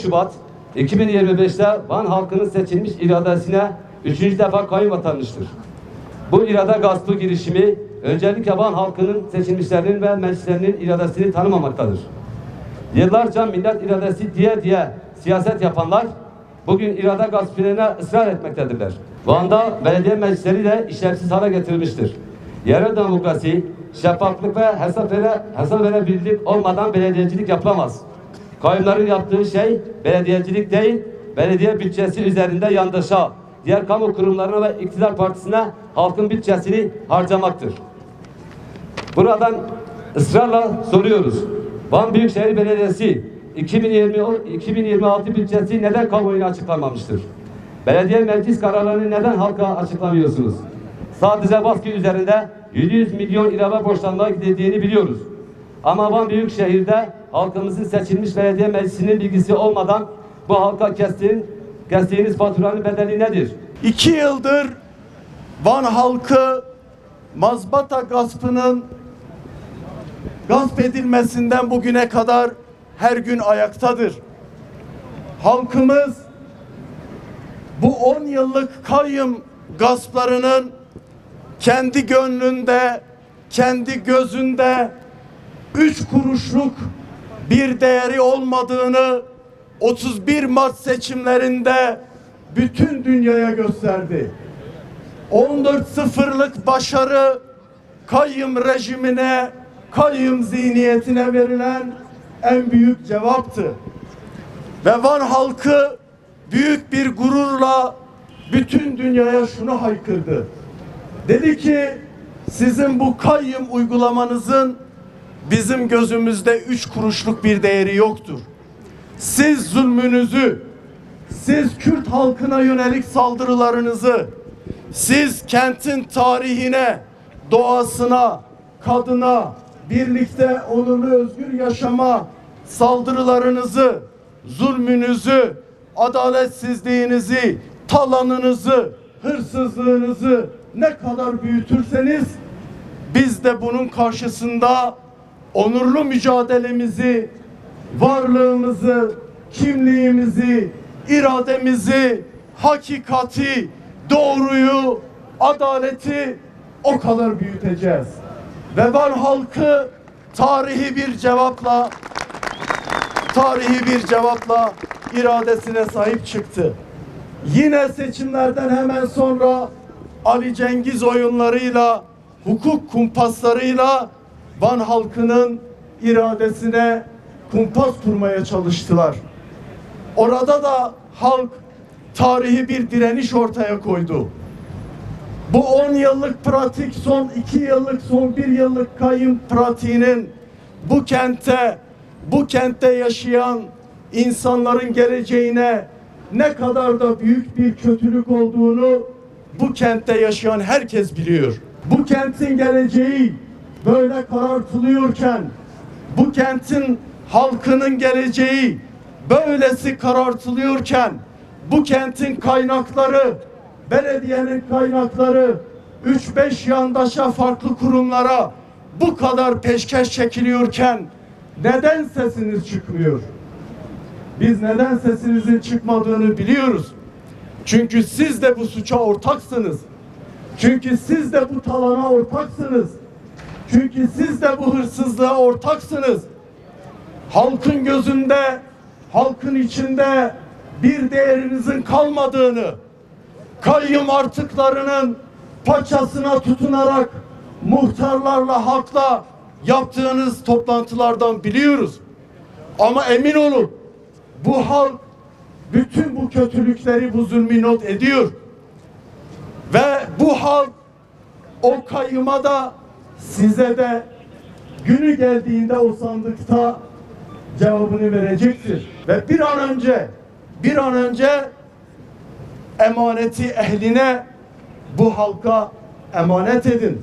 15 Şubat 2025'te Van halkının seçilmiş iradesine üçüncü defa kayyum atanmıştır. Bu irade gaspı girişimi öncelikle Van halkının seçilmişlerinin ve meclislerinin iradesini tanımamaktadır. Yıllarca millet iradesi diye diye siyaset yapanlar bugün irade gaspına ısrar etmektedirler. Van'da belediye meclisleri de işlevsiz hale getirilmiştir. Yerel demokrasi, şeffaflık ve hesap, vere, hesap verebilirlik olmadan belediyecilik yapılamaz. Kayyumların yaptığı şey belediyecilik değil, belediye bütçesi üzerinde yandaşa, diğer kamu kurumlarına ve iktidar partisine halkın bütçesini harcamaktır. Buradan ısrarla soruyoruz. Van Büyükşehir Belediyesi 2020 2026 bütçesi neden kamuoyuna açıklanmamıştır? Belediye meclis kararlarını neden halka açıklamıyorsunuz? Sadece baskı üzerinde 700 milyon ilave borçlanmaya gidildiğini biliyoruz. Ama Van Büyükşehir'de halkımızın seçilmiş belediye meclisinin bilgisi olmadan bu halka kestiğin, kestiğiniz faturanın bedeli nedir? İki yıldır Van halkı mazbata gaspının gasp edilmesinden bugüne kadar her gün ayaktadır. Halkımız bu 10 yıllık kayyum gasplarının kendi gönlünde, kendi gözünde üç kuruşluk bir değeri olmadığını 31 Mart seçimlerinde bütün dünyaya gösterdi. 14-0'lık başarı kayyum rejimine, kayyum zihniyetine verilen en büyük cevaptı. Ve Van halkı büyük bir gururla bütün dünyaya şunu haykırdı. Dedi ki sizin bu kayyum uygulamanızın bizim gözümüzde üç kuruşluk bir değeri yoktur. Siz zulmünüzü, siz Kürt halkına yönelik saldırılarınızı, siz kentin tarihine, doğasına, kadına, birlikte onurlu özgür yaşama saldırılarınızı, zulmünüzü, adaletsizliğinizi, talanınızı, hırsızlığınızı ne kadar büyütürseniz biz de bunun karşısında onurlu mücadelemizi, varlığımızı, kimliğimizi, irademizi, hakikati, doğruyu, adaleti o kadar büyüteceğiz. Ve Van halkı tarihi bir cevapla tarihi bir cevapla iradesine sahip çıktı. Yine seçimlerden hemen sonra Ali Cengiz oyunlarıyla, hukuk kumpaslarıyla Van halkının iradesine kumpas kurmaya çalıştılar. Orada da halk tarihi bir direniş ortaya koydu. Bu 10 yıllık pratik, son 2 yıllık, son 1 yıllık kayın pratiğinin bu kente, bu kentte yaşayan insanların geleceğine ne kadar da büyük bir kötülük olduğunu bu kentte yaşayan herkes biliyor. Bu kentin geleceği böyle karartılıyorken, bu kentin halkının geleceği böylesi karartılıyorken, bu kentin kaynakları, belediyenin kaynakları 3-5 yandaşa farklı kurumlara bu kadar peşkeş çekiliyorken neden sesiniz çıkmıyor? Biz neden sesinizin çıkmadığını biliyoruz. Çünkü siz de bu suça ortaksınız. Çünkü siz de bu talana ortaksınız. Çünkü siz de bu hırsızlığa ortaksınız. Halkın gözünde, halkın içinde bir değerinizin kalmadığını, kayyum artıklarının paçasına tutunarak muhtarlarla, halkla yaptığınız toplantılardan biliyoruz. Ama emin olun bu halk bütün bu kötülükleri, bu zulmü not ediyor. Ve bu halk o kayyuma da size de günü geldiğinde o sandıkta cevabını verecektir. Ve bir an önce bir an önce emaneti ehline bu halka emanet edin.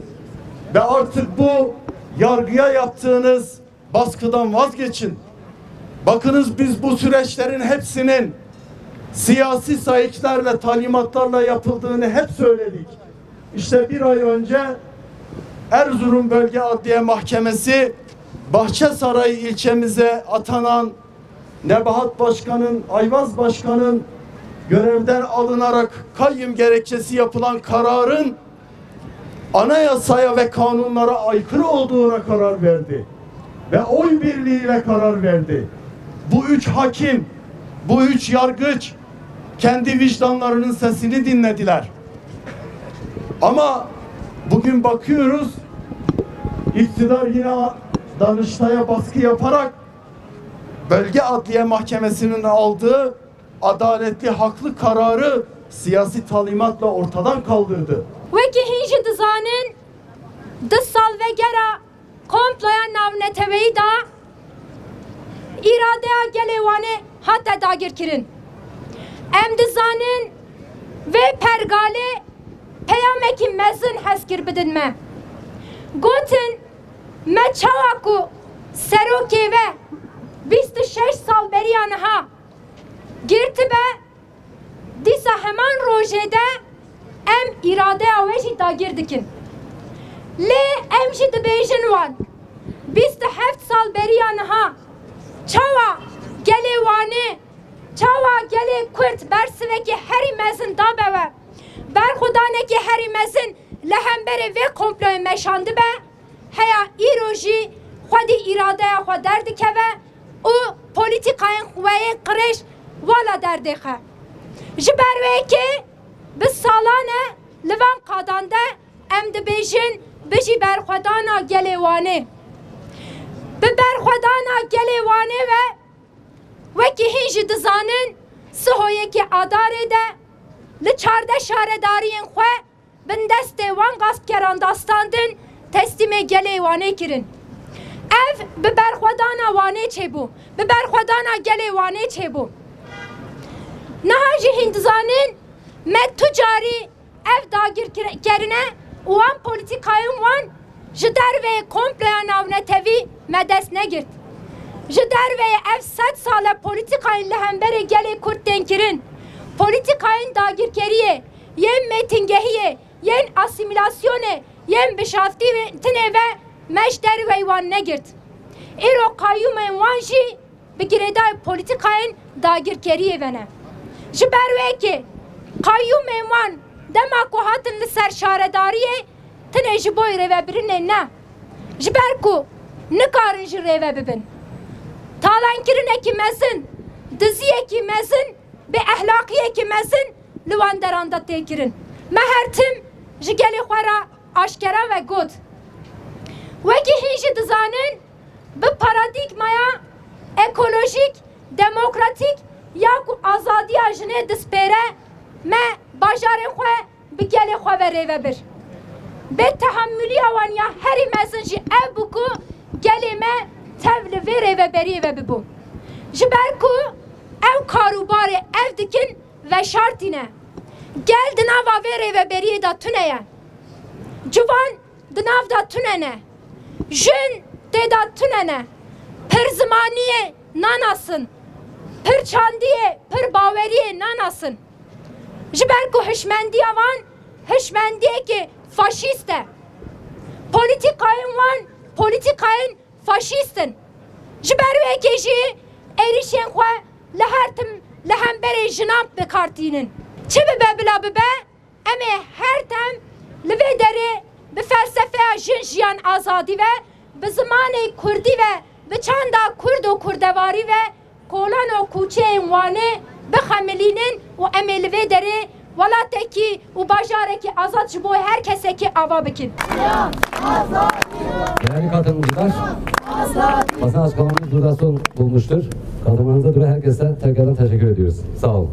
Ve artık bu yargıya yaptığınız baskıdan vazgeçin. Bakınız biz bu süreçlerin hepsinin siyasi sayıklarla, talimatlarla yapıldığını hep söyledik. İşte bir ay önce Erzurum Bölge Adliye Mahkemesi Bahçesaray ilçemize atanan Nebahat Başkan'ın, Ayvaz Başkan'ın görevden alınarak kayyum gerekçesi yapılan kararın anayasaya ve kanunlara aykırı olduğuna karar verdi. Ve oy birliğiyle karar verdi. Bu üç hakim, bu üç yargıç kendi vicdanlarının sesini dinlediler. Ama bugün bakıyoruz iktidar yine Danıştay'a baskı yaparak Bölge Adliye Mahkemesi'nin aldığı adaletli haklı kararı siyasi talimatla ortadan kaldırdı. Wekî hîn ji dizanin di salvegera komploya navneteweyî da îradeya gelê wane hate dagirkirin. Em dizanin vê pergalê peyamekî mezin hezkir bidin me. Gotin me çawa ku serokê ve 26 sal beriya niha girtibe dîsa heman rojê em îradeya we jî dagir dikin. Lê em jî dibêjin wan 27 sal beriya niha çawa gelê wanê çawa gelê Kurd bersivekî herî mezin dabe we berxudanekî herî mezin li hemberê vê komployê meşandı be heya îro jî xwedî îradeya xwe derdikeve û polîtîkayên xweyê qirêj wala derdê xe. Ji ber wê kê bi salan e li van qadan de em dibêjin bijî berxwedana gelê. Bi berxwedana gelê wanê ve wekî hîn jî dizanin sihoyekî adarê de li çarde şaredariyên xwe bin destê wan gaspkeran dastandin teslîmê gelê wanê kirin. Ev bi berxwedana wanê çêbû, bi berxwedana gelê wanê çêbû. Niha jî hîn dizanin me tu carî ev dagirkerine wan polîtîkayên wan ji derveyê komploya navnetevî me dest negirt. Ji derveyê ev sed sale polîtîkayên li hemberê gelê Kurd tên kirin. Polîtîkayên dagirkeriyê, yên mêtingehiyê, yên asimilasyonê, yên bişaftî tinê ve me ji derveyê wan negirt. Îro qayyûmên wan jî bi girêdayê polîtîkayên dagirkeriyê ve kê qayyûmên wan dema ku hatin li ser şaredariyê tinê ji bo rêvebirinê ne. Ji ber ku nikarin ji rêve bibin. Talankirinekî mezin, diziyekî mezin, bi ehlaqiyekî mezin li wan deran da tê kirin. Me her tim ji gelê ve got. Wekî hîn jî dizanin bi ekolojik, demokratik ya ku azadiya jinê dispêre me bajarên xwe bi gelê xwe ve rêve bir. Bê tehammüliya wan ya herî mezin jî ev bû ku gelê me tev li ve bibû. Ji ber ku ew karûbarê ev dikin ve şartîne. Gel di nava vê rêveberiyê da tune ye. Civan di nav da tune ne. Jin tê da tune ne. Pir zimaniyê nanasın. Pir çandiyê, pir baweriyê nanasın. Ji ber ku hişmendiya wan hişmendiyekî faşîst e. Polîtîkayên wan polîtîkayên faşîstin. Ji ber wê kê jî êrişên xwe li her tim li hemberê jinan bikartînin. Çi bibe bila bibe em ê her tem li vê derê bi felsefeya jin jiyan azadî ve bi zimanê Kurdî ve bi çanda Kurd û Kurdewarî ve kolan û kûçeyên wanê bixemilînin û em ê li vê derê welatekî û bajarekî azad ji bo her kesekî ava bikin. Değerli katılımcılar, basın açıklamamız burada son bulmuştur. Katılmanıza dolayı herkese tekrardan teşekkür ediyoruz. Sağ olun.